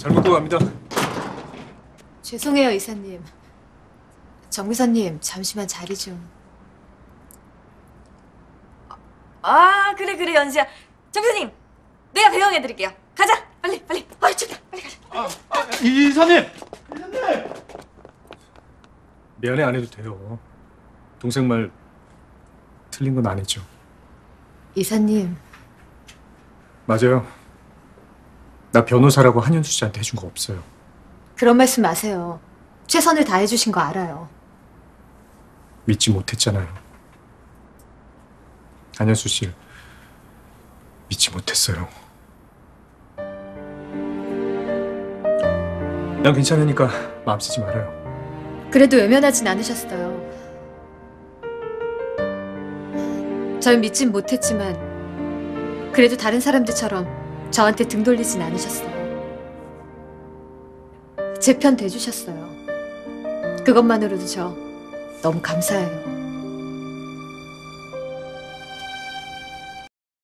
잘 먹고 갑니다. 죄송해요, 이사님. 정비사님, 잠시만 자리 좀. 아 그래 그래 연수야 정수님 내가 배웅해드릴게요 가자 빨리 빨리 아이 춥다 빨리 가자 이사님! 미안해 안 해도 돼요. 동생 말 틀린 건 아니죠. 이사님, 맞아요. 나 변호사라고 한현수 씨한테 해준 거 없어요. 그런 말씀 마세요. 최선을 다해 주신 거 알아요. 믿지 못했잖아요. 한현수 씨를 믿지 못했어요. 난 괜찮으니까 마음 쓰지 말아요. 그래도 외면하진 않으셨어요. 절 믿진 못했지만, 그래도 다른 사람들처럼 저한테 등 돌리진 않으셨어요. 제 편 돼주셨어요. 그것만으로도 저 너무 감사해요.